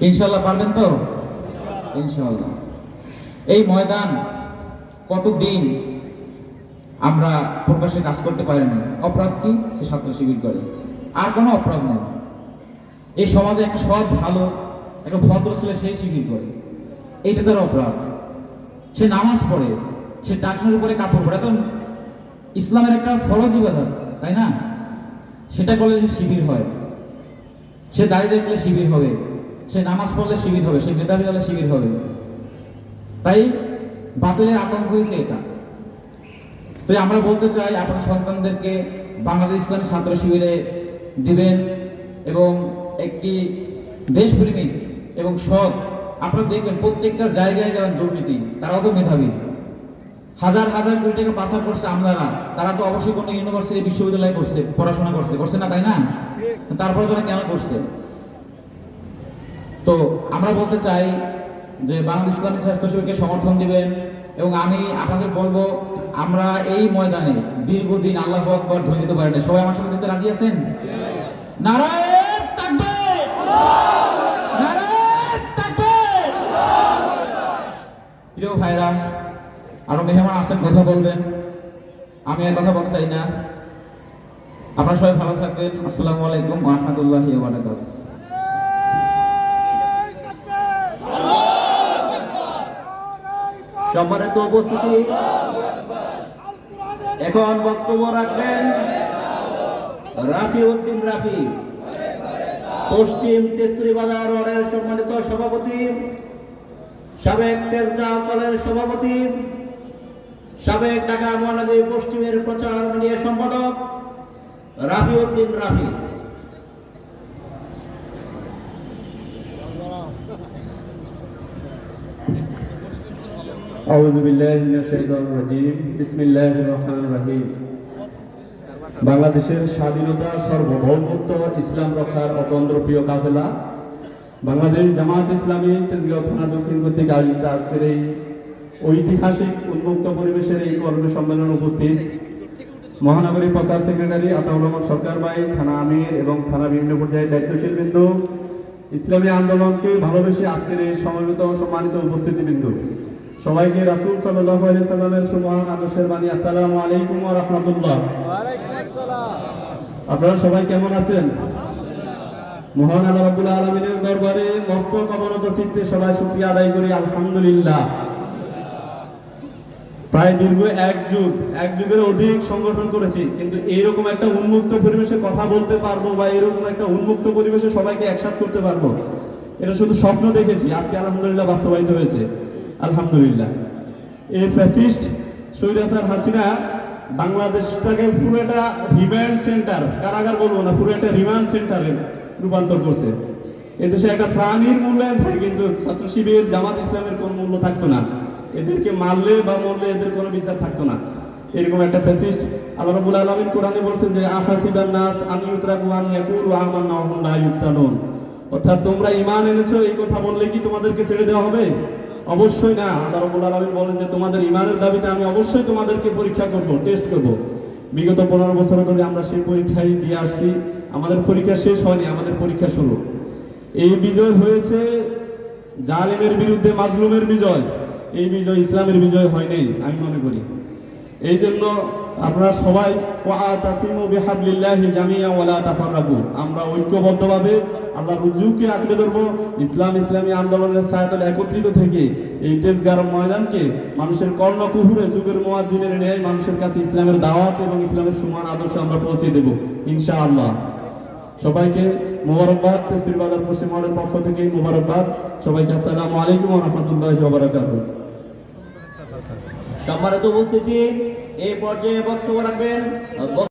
ইনশাল্লাহ পারবেন তো? ইনশাল্লাহ এই ময়দান কতদিন আমরা প্রকাশ্যে কাজ করতে পারিনি? অপরাধ কি? সে ছাত্র শিবির করে। আর কোনো অপরাধ নেই। এই সমাজে একটা সৎ, ভালো, একটা ভদ্র ছেলে সেই শিবির করে। এইটা তার অপরাধ। সে নামাজ পড়ে, সে ডাকনের উপরে কাপড় পরে। তো ইসলামের একটা ফরজ ইবাদত, তাই না? সেটা করলে শিবির হয়। সে দাঁড়িয়ে দেখলে শিবির হবে। সে নামাজ পড়লে শিবির হবে, সে মেধাবী হলে শিবির হবে। তাই বাতিলের আতঙ্ক হয়েছে এটা। তো আমরা বলতে চাই আপনার সন্তানদেরকে বাংলাদেশ ইসলামী ছাত্র শিবিরে দিবেন এবং একটি দেশপ্রেমিক এবং সৎ, আপনারা দেখবেন প্রত্যেকটা জায়গায় যাবেন দুর্নীতি, তারাও তো মেধাবী। হাজার হাজার কোটি টাকা পাচার করছে আমলারা, তারা তো অবশ্যই কোনো ইউনিভার্সিটি, বিশ্ববিদ্যালয় করছে, পড়াশোনা করছে। করছে না, তাই না? তারপরে তারা কেন করছে? তো আমরা বলতে চাই যে বাংলাদেশ ইসলামী স্বাস্থ্য শিবিরকে সমর্থন দিবেন এবং আমি আপনাদের বলব, আমরা এই ময়দানে দীর্ঘদিন আল্লাহ আকবর ধরে দিতে পারি না সবাই আমার সাথে দিতে রাজি আছেন? ভাইরা, আরও মেহমান আছেন, কথা বলবেন। আমি আর কথা বলতে চাই না। আপনারা সবাই ভালো থাকবেন। আসসালামু আলাইকুম রাহমাতুল্লাহি বারাকাতুহু। সম্মানিত উপস্থিতি। এখন বক্তব্য রাখবেন রাফি উদ্দিন রাফি, পশ্চিম তেস্তুরি বাজার ওয়ার্ডের সম্মানিত সভাপতি, সাবেক তেজগাঁও কলের সভাপতি, সাবেক ঢাকা মহানগরী পশ্চিমের প্রচার মিডিয়া সম্পাদক রাফি উদ্দিন রাফি। বাংলাদেশের স্বাধীনতা সার্বভৌমত্ব ইসলাম রক্ষার অতন্ত্র প্রিয় কাফেলা। বাংলাদেশ জামাত ইসলামী তেজগাঁও থানা দক্ষিণ কর্তৃক আয়োজিত আজকের এই ঐতিহাসিক উন্মুক্ত পরিবেশের এই কর্ম সম্মেলনে উপস্থিত মহানগরী প্রচার সেক্রেটারি আতাউর রহমান সরকার ভাই, থানা আমির এবং থানা বিভিন্ন পর্যায়ের দায়িত্বশীল বিন্দু ইসলামী আন্দোলনকে ভালোবেসে আজকের এই সমবেত সম্মানিত উপস্থিতি বিন্দু সবাইকে রাসূল সাল্লাল্লাহু আলাইহি সাল্লামের সুমহান আদর্শের বাণী আসসালামু আলাইকুম ওয়া রাহমাতুল্লাহ। আপনারা সবাই কেমন আছেন? মহান আল্লাহ রাব্বুল আলামিনের দরবারে মস্তক অবনত চিত্তে সবাই শুকরিয়া আদায় করি আলহামদুলিল্লাহ। প্রায় দীর্ঘ এক যুগ এক যুগের অধিক সংগঠন করেছি কিন্তু এইরকম একটা উন্মুক্ত পরিবেশে কথা বলতে পারব বা এরকম একটা উন্মুক্ত পরিবেশে সবাইকে একসাথ করতে পারব এটা শুধু স্বপ্ন দেখেছি আজকে আলহামদুলিল্লাহ বাস্তবায়িত হয়েছে। আলহামদুলিল্লাহ। এই ফ্যাসিস্ট সৈরাসার হাসিনা বাংলাদেশটাকে পুরো একটা রিমান্ড সেন্টার কারাগার বলব না, পুরো একটা রিমান্ড সেন্টারে রূপান্তর করছে। এদেশে একটা প্রাণীর মূল্যায়ন থাকে কিন্তু ছাত্র শিবির, জামাত ইসলামের কোনো মূল্য থাকতো না। এদেরকে মারলে বা মরলে এদের কোনো বিচার থাকতো না। এরকম একটা ফ্যাসিস্ট আল্লাহ রাব্বুল আলামিন কোরআনে বলছেন যে, আহাসিবান নাস আন ইউতরাকু আন ইয়াকুলু আমান্না অর্থাৎ তোমরা ঈমান এনেছো, এই কথা বললে কি তোমাদেরকে ছেড়ে দেওয়া হবে? অবশ্যই না। আল্লাহ রাব্বুল আলামিন বলেন যে, তোমাদের ইমানের দাবিতে আমি অবশ্যই তোমাদেরকে পরীক্ষা করব টেস্ট করব। বিগত পনেরো বছর ধরে আমরা সেই পরীক্ষায় দিয়ে আসছি। আমাদের পরীক্ষা শেষ হয়নি, আমাদের পরীক্ষা শুরু। এই বিজয় হয়েছে জালেমের বিরুদ্ধে মাজলুমের বিজয়, এই বিজয় ইসলামের বিজয় হয়নি আমি মনে করি। এই জন্য আপনারা সবাই জামিয়া আমরা ঐক্যবদ্ধভাবে আল্লাহর রুজুকে আঁকড়ে ধরবো, ইসলাম ইসলামী আন্দোলনের সায়াতলে একত্রিত থেকে এই তেজগার ময়দানকে মানুষের কর্ণকুহুরে, যুগের মোয়াজ্জিনের ন্যায় মানুষের কাছে ইসলামের দাওয়াত এবং ইসলামের সমান আদর্শ আমরা পৌঁছে দেব, ইনশাআল্লাহ। সবাইকে মোবারকবাদ, তেসরির বাজার পশ্চিম মহলের পক্ষ থেকে মোবারকবাদ। সবাইকে আসসালামু আলাইকুম রাহমাতুল্লাহি ওয়া বারাকাতুহু। সম্মানিত উপস্থিতি এই পর্যায়ে বক্তব্য রাখবেন